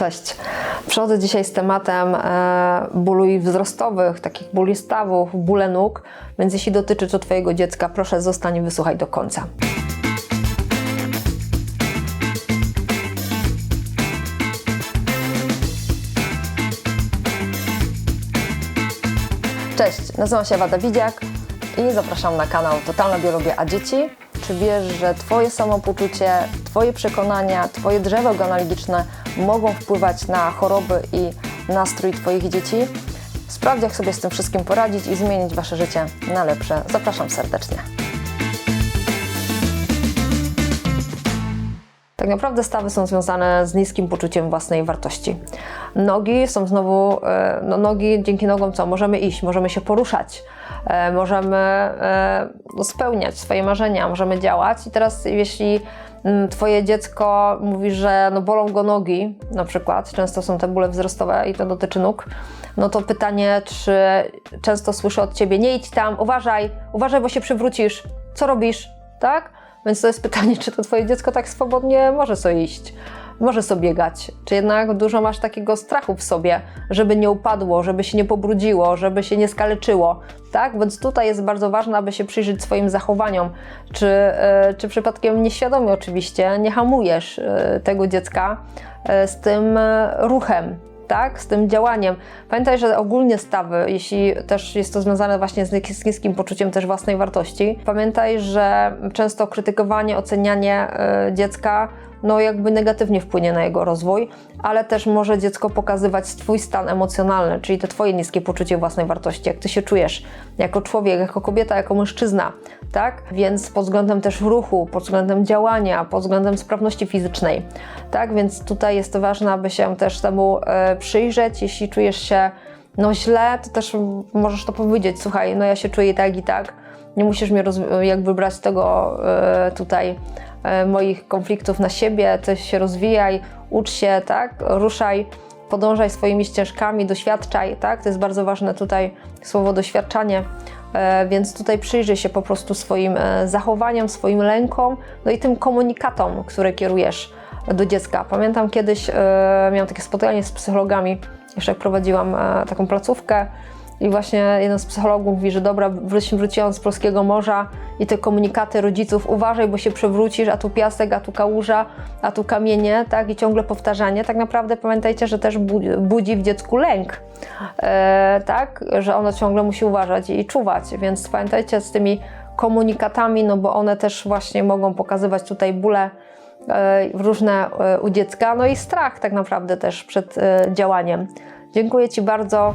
Cześć. Przychodzę dzisiaj z tematem e, bólu wzrostowych, takich bóli stawów, bóle nóg, więc jeśli dotyczy to Twojego dziecka, proszę zostań wysłuchaj do końca. Cześć, nazywam się Ewa Dawidziak i zapraszam na kanał Totalna Biologia a Dzieci. Czy wiesz, że Twoje samopoczucie, Twoje przekonania, Twoje drzewo genealogiczne mogą wpływać na choroby i nastrój Twoich dzieci? Sprawdź, jak sobie z tym wszystkim poradzić i zmienić Wasze życie na lepsze. Zapraszam serdecznie. Tak naprawdę stawy są związane z niskim poczuciem własnej wartości. Nogi są znowu, e, no nogi dzięki nogom co? Możemy iść, możemy się poruszać, e, możemy e, spełniać swoje marzenia, możemy działać. I teraz jeśli mm, Twoje dziecko mówi, że no bolą go nogi, na przykład, często są te bóle wzrostowe i to dotyczy nóg, no to pytanie, czy często słyszę od Ciebie, nie idź tam, uważaj, uważaj, bo się przywrócisz, co robisz, tak? Więc to jest pytanie, czy to Twoje dziecko tak swobodnie może sobie iść, może sobie biegać, czy jednak dużo masz takiego strachu w sobie, żeby nie upadło, żeby się nie pobrudziło, żeby się nie skaleczyło, tak? Więc tutaj jest bardzo ważne, aby się przyjrzeć swoim zachowaniom, czy, yy, czy przypadkiem nieświadomie oczywiście nie hamujesz yy, tego dziecka yy, z tym ruchem, tak, z tym działaniem. Pamiętaj, że ogólnie stawy, jeśli też jest to związane właśnie z nis- z niskim poczuciem też własnej wartości, pamiętaj, że często krytykowanie, ocenianie y, dziecka no jakby negatywnie wpłynie na jego rozwój, ale też może dziecko pokazywać swój stan emocjonalny, czyli to twoje niskie poczucie własnej wartości, jak ty się czujesz jako człowiek, jako kobieta, jako mężczyzna, tak? Więc pod względem też ruchu, pod względem działania, pod względem sprawności fizycznej, tak? Więc tutaj jest ważne, aby się też temu e, przyjrzeć, jeśli czujesz się no źle, to też możesz to powiedzieć, słuchaj, no ja się czuję tak i tak, nie musisz roz- jakby brać tego e, tutaj moich konfliktów na siebie, coś się rozwijaj, ucz się, tak, ruszaj, podążaj swoimi ścieżkami, doświadczaj, tak, to jest bardzo ważne tutaj słowo doświadczanie, e, więc tutaj przyjrzyj się po prostu swoim e, zachowaniom, swoim lękom, no i tym komunikatom, które kierujesz do dziecka. Pamiętam kiedyś e, miałam takie spotkanie z psychologami, jeszcze jak prowadziłam e, taką placówkę i właśnie jeden z psychologów mówi, że dobra, wróci- wróciłam z polskiego morza i te komunikaty rodziców, uważaj, bo się przewrócisz, a tu piasek, a tu kałuża, a tu kamienie, tak, i ciągle powtarzanie. Tak naprawdę pamiętajcie, że też bu- budzi w dziecku lęk, e, tak, że ono ciągle musi uważać i czuwać, więc pamiętajcie z tymi komunikatami, no bo one też właśnie mogą pokazywać tutaj bóle, e, różne e, u dziecka, no i strach tak naprawdę też przed działaniem. Dziękuję Ci bardzo